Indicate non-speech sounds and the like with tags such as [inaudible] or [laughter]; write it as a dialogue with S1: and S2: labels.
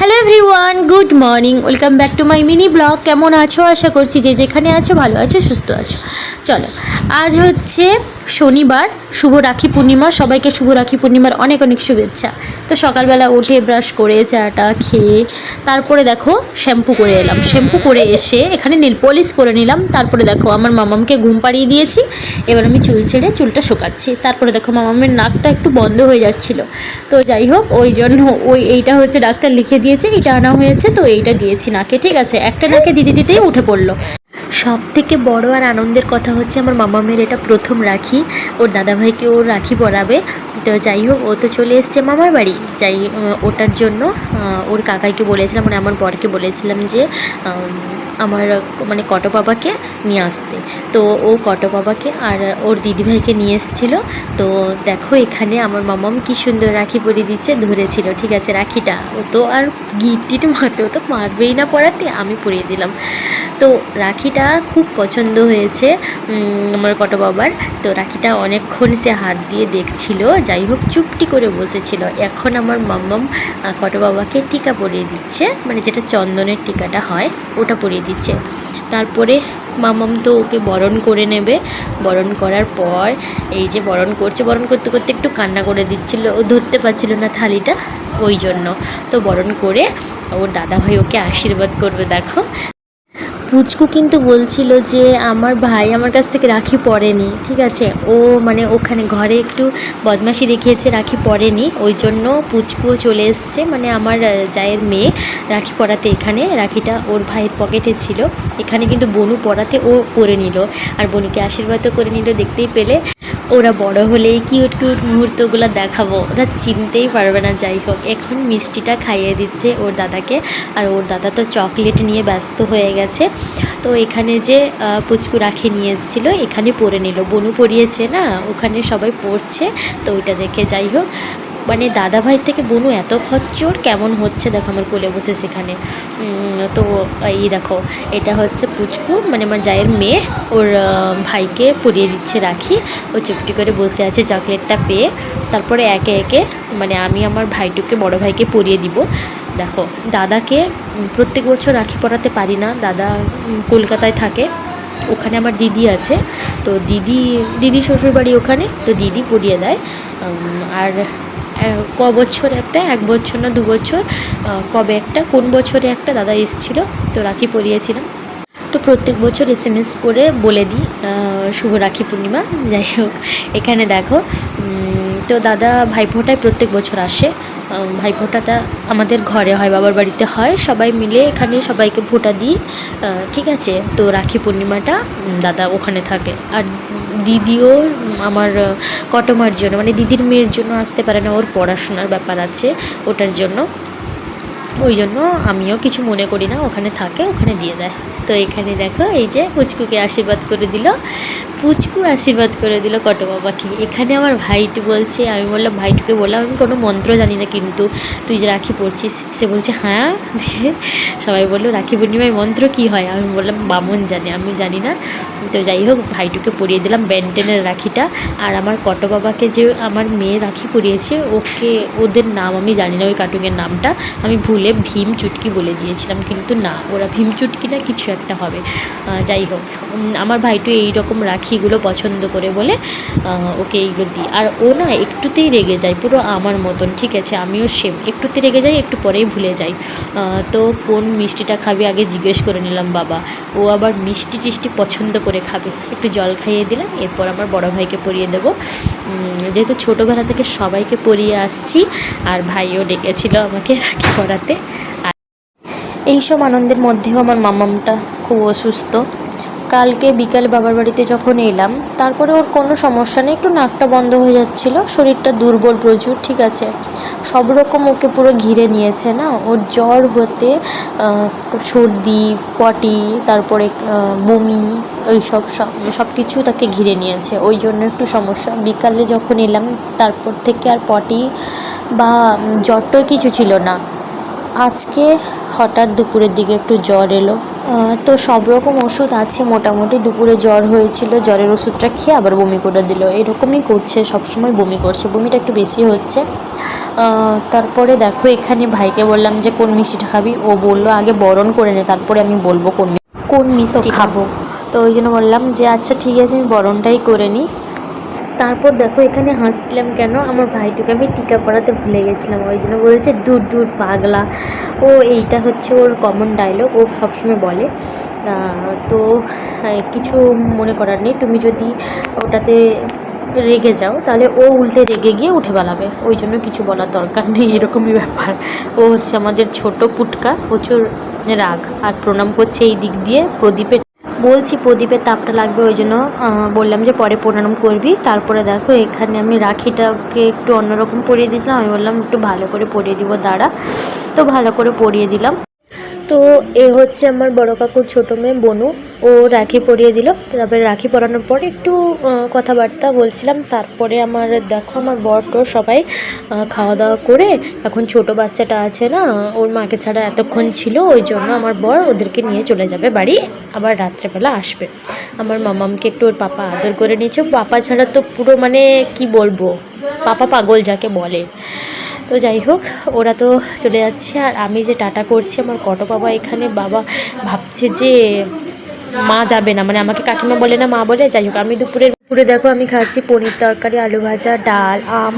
S1: Hello everyone good morning welcome back to my mini blog কেমন আছো? আশা করছি যে যেখানে আছো, ভালো আছো, সুস্থ আছো। চলো, আজ হচ্ছে শনিবার শুভ রাখি পূর্ণিমা। সবাইকে শুভ রাখি পূর্ণিমার অনেক অনেক শুভেচ্ছা। তো সকালবেলা উঠে ব্রাশ করে, চাটা খেয়ে, তারপরে দেখো শ্যাম্পু করে এলাম। শ্যাম্পু করে এসে এখানে নীল পলিশ করে নিলাম। তারপরে দেখো আমার মামামকে ঘুম পাড়িয়ে দিয়েছি। এবার আমি চুল ছেড়ে চুলটা শুকাচ্ছি। তারপরে দেখো মামামের নাকটা একটু বন্ধ হয়ে যাচ্ছিল। তো যাই হোক, ওই জন্য ওই এইটা হচ্ছে ডাক্তার লিখে দিয়েছে, এটা আনা হয়েছে, তো এইটা দিয়েছি নাকে। ঠিক আছে, একটা নাকে দিতে দিতেই উঠে পড়ল। সব থেকে বড় আর আনন্দের কথা হচ্ছে আমার মামা মেয়ের এটা প্রথম রাখি। ওর দাদাভাইকে ও রাখি পরাবে। তো যাই হোক, ও তো চলে এসছে মামার বাড়ি। যাই ওটার জন্য ওর কাকাইকে বলেছিলাম মানে আমার বরকে বলেছিলাম যে আমার মানে কটো বাবাকে নিয়ে আসতে। তো ও কটো বাবাকে আর ওর দিদিভাইকে নিয়ে এসেছিল। তো দেখো এখানে আমার মামাম কি সুন্দর রাখি পরিয়ে দিচ্ছে ধরেছিল। ঠিক আছে রাখিটা। ও তো আর গিফটিট মারতে ও তো মারবেই না পড়াতে আমি পরিয়ে দিলাম। তো রাখিটা খুব পছন্দ হয়েছে আমার কটো বাবার। তো রাখিটা অনেকক্ষণ সে হাত দিয়ে দেখছিল যাই হোক চুপটি করে বসেছিল। এখন আমার মাম্মাম আহ, কটো বাবাকে টিকা পরিয়ে দিচ্ছে মানে যেটা চন্দনের টিকাটা হয়, ওটা পরিয়ে দিচ্ছে। তারপরে মামাম তো ওকে বরণ করে নেবে। বরণ করার পর এই যে বরণ করছে, বরণ করতে করতে একটু কান্না করে দিচ্ছিল, ও ধরতে পারছিল না থালিটা, ওই জন্য। তো বরণ করে ওর দাদাভাই ওকে আশীর্বাদ করবে, দেখো। পুচকু কিন্তু বলছিল যে আমার ভাই আমার কাছ থেকে রাখি পরেনি, ঠিক আছে? ও মানে ওখানে ঘরে একটু বদমাশি দেখিয়েছে, রাখি পরেনি। ওই জন্য পুচকুও চলে এসছে মানে আমার জায়ের মেয়ে রাখি পরাতে এখানে। রাখিটা ওর ভাইয়ের পকেটে ছিল। এখানে কিন্তু বনু পরাতে ও পরে নিল। আর বনুকে আশীর্বাদও করে নিল, দেখতেই পেলে। ওরা বড় হলে কিউট কিউট মুহূর্তগুলো দেখাবো। ওরা চিনতেই পারবে না, যাই হোক। এখন মিষ্টিটা খাইয়ে দিচ্ছে ওর দাদাকে। আর ওর দাদা তো চকলেট নিয়ে ব্যস্ত হয়ে গেছে। তো এখানে যে পুচকু রাখে নিয়ে এসেছিল, এখানে পরে নিল। বনু পরিয়েছে না? ওখানে সবাই পড়ছে তো ওইটা দেখে যাই হোক মানে দাদা ভাই থেকে বনু এত খচ্চর? কেমন হচ্ছে? দেখো আমার কোলে বসে সেখানে। তো এই দেখো, এটা হচ্ছে পুচকু মানে আমার জায়ের মেয়ে। ওর ভাইকে পরিয়ে দিচ্ছে রাখি। ও চুপটি করে বসে আছে চকলেটটা পেয়ে। তারপরে একে একে মানে আমি আমার ভাইটুকে, বড় ভাইকে পরিয়ে দিব। দেখো, দাদাকে প্রত্যেক বছর রাখি পরাতে পারি না। দাদা কলকাতায় থাকে। ওখানে আমার দিদি আছে। তো দিদি দিদি শ্বশুরবাড়ি ওখানে। তো দিদি পরিয়ে দেয়। আর ক বছর একটা, এক বছর না দু বছর কবে একটা, কোন বছরে একটা দাদা এসেছিল, তো রাখি পরিয়েছিলাম তো প্রত্যেক বছর এস এম এস করে বলে দিই শুভ রাখি পূর্ণিমা, যাই হোক, এখানে দেখো তো দাদা ভাইফোঁটায় প্রত্যেক বছর আসে। ভাইফোঁটাটা আমাদের ঘরে হয়, বাবার বাড়িতে হয়, সবাই মিলে এখানে সবাইকে ফোঁটা দিই ঠিক আছে? তো রাখি পূর্ণিমাটা দাদা ওখানে থাকে। আর দিদিও আমার কটমার জন্য মানে দিদির মেয়ের জন্য আসতে পারে না, ওর পড়াশোনার ব্যাপার আছে ওটার জন্য। ওই জন্য আমিও কিছু মনে করি না, ওখানে থাকে, ওখানে দিয়ে দেয়। তো এখানে দেখো, এই যে কুচকুকে আশীর্বাদ করে দিল। পুচকু আশীর্বাদ করে দিল কটো বাবাকে এখানে আমার ভাইটু বলছে, আমি বললাম, ভাইটুকে বললাম, আমি কোনো মন্ত্র জানি না কিন্তু, তুই যে রাখি পড়ছিস? সে বলছে হ্যাঁ। [laughs] সবাই বলল, রাখি পূর্ণিমায় মন্ত্র কি হয়? আমি বললাম, বামন জানে, আমি জানি না। তো যাই হোক, ভাইটুকে পরিয়ে দিলাম ব্যান্টেনের রাখিটা। আর আমার কটো বাবাকে যে আমার মেয়ে রাখি পরিয়েছে, ওকে, ওদের নাম আমি জানি না, ওই কার্টুনের নামটা। আমি ভুলে ভীম চুটকি বলে দিয়েছিলাম, কিন্তু না, ওরা ভীম চুটকি না, কিছু একটা হবে। যাই হোক আমার ভাইটু এই রকম রাখিগুলো পছন্দ করে বলে ওকে এইগুলো দিই। আর ও না একটুতেই রেগে যায়, পুরো আমার মতন, ঠিক আছে? আমিও সেম একটুতে রেগে যাই, একটু পরেই ভুলে যাই। তো কোন মিষ্টিটা খাবি আগে জিজ্ঞেস করে নিলাম বাবা। ও আবার মিষ্টি টিষ্টি পছন্দ করে খাবে। একটু জল খাইয়ে দিলাম, এরপর আমার বড় ভাইকে পরিয়ে দেবো। যেহেতু ছোটোবেলা থেকে সবাইকে পরিয়ে আসছি, আর ভাইও ডেকেছিল আমাকে রাখি আর এইসব আনন্দের মধ্যেও আমার মামামটা খুব অসুস্থ। কালকে বিকালে বাবার বাড়িতে যখন এলাম, তারপরে ওর কোনো সমস্যা নেই, একটু নাকটা বন্ধ হয়ে যাচ্ছিল, শরীরটা দুর্বল প্রচুর, ঠিক আছে। সব রকম ওকে পুরো ঘিরে নিয়েছে, না? ওর জ্বর হতে সর্দি, পটি, তারপরে বমি ওই সব সব কিছু তাকে ঘিরে নিয়েছে। ওই জন্য একটু সমস্যা। বিকালে যখন এলাম, তারপর থেকে আর পটি বা জ্বর টর কিছু ছিল না। আজকে হঠাৎ দুপুরের দিকে একটু জ্বর এলো। তো সব রকম ওষুধ আছে মোটামুটি দুপুরে জ্বর হয়েছিল জ্বরের ওষুধটা খেয়ে আবার বমি করে দিল। এরকমই করছে সবসময় বমি করছে বমিটা একটু বেশি হচ্ছে। তারপরে দেখো এখানে ভাইকে বললাম যে কোন মিষ্টিটা খাবি? ও বলল আগে বরণ করে নে তারপরে আমি বলব কোন কোন মিষ্টি খাব। তো ওই জন্য বললাম যে আচ্ছা ঠিক আছে আমি বরণটাই করে নিই। তারপর দেখো এখানে হাসছিলাম কেন? আমার ভাইটুকে আমি টিকা পড়াতে ভুলে গেছিলাম। ওই জন্য বলছে দূর দূর পাগলা। ও এইটা হচ্ছে ওর কমন ডায়লগ ও সবসময় বলে। তো কিছু মনে করার নেই। তুমি যদি ওটাতে রেগে যাও, তাহলে ও উল্টে রেগে গিয়ে উঠে বেলাবে ওই জন্য কিছু বলার দরকার নেই, এরকমই ব্যাপার। ও হচ্ছে আমাদের ছোট পুটকা, প্রচুর রাগ। আর প্রণাম করছে এই দিক দিয়ে প্রদীপের বলছি প্রদীপের তাপটা লাগবে, ওই জন্য বললাম যে পরে প্রণাম করবি। তারপরে দেখো, এখানে আমি রাখিটাকে একটু অন্যরকম পরিয়ে দিয়েছিলাম। আমি বললাম একটু ভালো করে পরিয়ে দিব, দাঁড়া। তো ভালো করে পরিয়ে দিলাম। তো এ হচ্ছে আমার বড় কাকুর ছোটো মেয়ে বনু। ও রাখি পরিয়ে দিল। তারপরে রাখি পরানোর পরে একটু কথাবার্তা বলছিলাম। তারপরে আমার, দেখো আমার বর সবাই খাওয়া দাওয়া করে এখন ছোট বাচ্চাটা আছে না, ওর মাকে ছাড়া এতক্ষণ ছিল, ওই জন্য আমার বর ওদেরকে নিয়ে চলে যাবে বাড়ি। আবার রাত্রেবেলা আসবে। আমার মামামকে একটু ওর পাপা আদর করে নিয়েছে। পাপা ছাড়া তো পুরো মানে কি বলব? পাপা পাগল যাকে বলে। তো যাই হোক, ওরা তো চলে যাচ্ছে। আর আমি যে টাটা করছি, আমার কটো বাবা এখানে, বাবা ভাবছে যে মা যাবে না। মানে আমাকে কাকিমা বলে না, মা বলে, যাই হোক, আমি দুপুরে দুপুরে দেখো, আমি খাচ্ছি পনির তরকারি, আলু ভাজা, ডাল, আম।